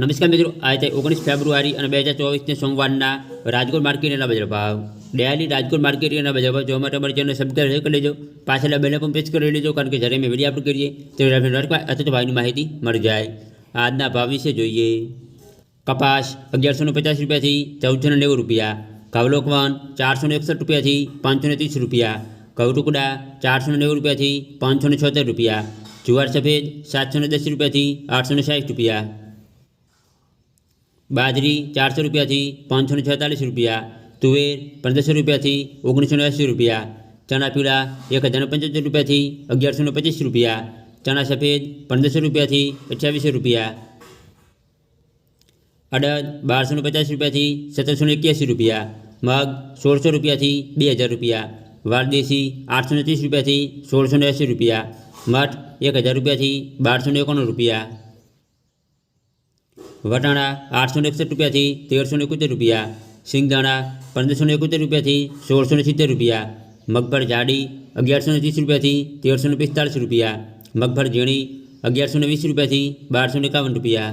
નમસ્કાર મિત્રો આજે ઓગણીસ ફેબ્રુઆરી અને બે હજાર ચોવીસને સોમવારના રાજકોટ માર્કેટના બજાર ભાવ ડેલી રાજકોટ માર્કેટના બજાર ભાવ જોવા માટે અમારી ચેનલ સબસ્ક્રાઈબ કરી લેજો પાછળના બેલ પણ પ્રેસ કરી લેજો કારણ કે જ્યારે મેં વિડીયો અપલોડ કરીએ ત્યારે આપણે નોટિફાઈ અથવા તો ભાવની માહિતી મળી જાય આજના ભાવ વિશે જોઈએ કપાસ અગિયારસો ને પચાસ રૂપિયાથી ચૌદસો ને નેવું રૂપિયા કવલોકવન ચારસો ને એકસઠ રૂપિયાથી પાંચસો ને ત્રીસ રૂપિયા કવટુકડા ચારસો ને નેવું રૂપિયાથી પાંચસો ને છોતેર રૂપિયા જુવાર સફેદ સાતસો ને દસ રૂપિયાથી આઠસો ને સાઠ રૂપિયા બાજરી ચારસો રૂપિયાથી પાંચસો ને છેતાલીસ રૂપિયા તુવેર પંદરસો રૂપિયાથી ઓગણીસો ને એંસી રૂપિયા ચણા પીળા એક હજાર પંચોતેર રૂપિયાથી અગિયારસો ને પચીસ રૂપિયા ચણા સફેદ પંદરસો રૂપિયાથી અઠ્યાવીસો રૂપિયા અડદ બારસો ને પચાસ રૂપિયાથી સત્તરસો ને એક્યાસી રૂપિયા મગ સોળસો રૂપિયાથી બે હજાર રૂપિયા વારદેશી આઠસો ને ત્રીસ રૂપિયાથી સોળસો ને એંસી રૂપિયા મઠ એક હજાર રૂપિયાથી બારસો ને એકાણું રૂપિયા વટાણા આઠસો ને એકસઠ રૂપિયાથી તેરસો ને એકોતેર રૂપિયા સિંગદાણા પંદરસો ને એકોતેર રૂપિયાથી સોળસો ને સિત્તેર રૂપિયા મગફળ જાડી અગિયારસો ને ત્રીસ રૂપિયાથી તેરસો ને પિસ્તાળીસ રૂપિયા મગફળ ઝીણી અગિયારસો ને વીસ રૂપિયાથી બારસો ને એકાવન રૂપિયા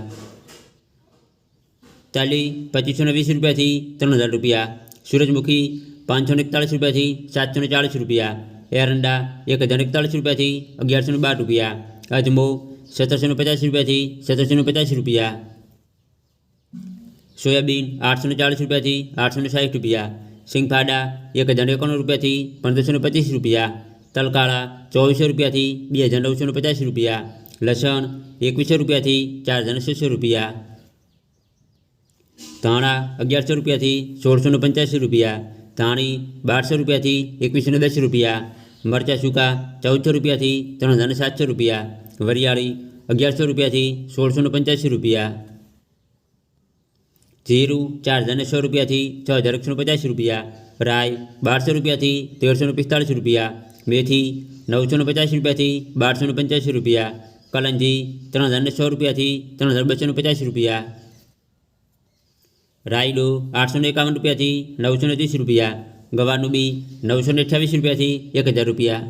તાલી પચીસો ને વીસ રૂપિયાથી ત્રણ હજાર રૂપિયા સૂરજમુખી પાંચસો ને એકતાળીસ રૂપિયાથી સાતસો ને ચાળીસ રૂપિયા એરંડા એક હજાર એકતાળીસ રૂપિયાથી અગિયારસો ને બાર રૂપિયા અજમો સત્તરસો ને પચાસ રૂપિયાથી સત્તરસો ને પચાસ રૂપિયા સોયાબીન આઠસો ને ચાળીસ રૂપિયાથી આઠસો ને સાઠ રૂપિયા સિંગફાડા એક હજાર એકાણું રૂપિયાથી પંદરસો ને પચીસ રૂપિયા તલકાળા ચોવીસો રૂપિયાથી બે હજાર નવસો ને પચાસ રૂપિયા લસણ એકવીસો રૂપિયાથી ચાર હજાર છસો રૂપિયા ધાણા અગિયારસો રૂપિયાથી સોળસો ને પંચ્યાસી રૂપિયા ધાણી બારસો રૂપિયાથી એકવીસો ને દસ રૂપિયા મરચાં સૂકા ચૌદસો રૂપિયાથી ત્રણ હજાર ને સાતસો રૂપિયા વરિયાળી અગિયારસો રૂપિયાથી સોળસો ને પંચ્યાસી રૂપિયા જીરું ચાર હજાર ને સો રૂપિયાથી છ હજાર એકસો ને પચાસ રૂપિયા રાય બારસો રૂપિયાથી તેરસો ને પિસ્તાળીસ રૂપિયા મેથી નવસો ને પચાસ રૂપિયાથી બારસો ને પંચ્યાસી રૂપિયા કલંજી ત્રણ હજાર ને સો રૂપિયાથી ત્રણ હજાર બસો ને પચાસ રૂપિયા રાયડો આઠસો ને એકાવન રૂપિયાથી નવસો ને ત્રીસ રૂપિયા ગવારનું બી નવસો ને અઠ્યાવીસ રૂપિયાથી એક હજાર રૂપિયા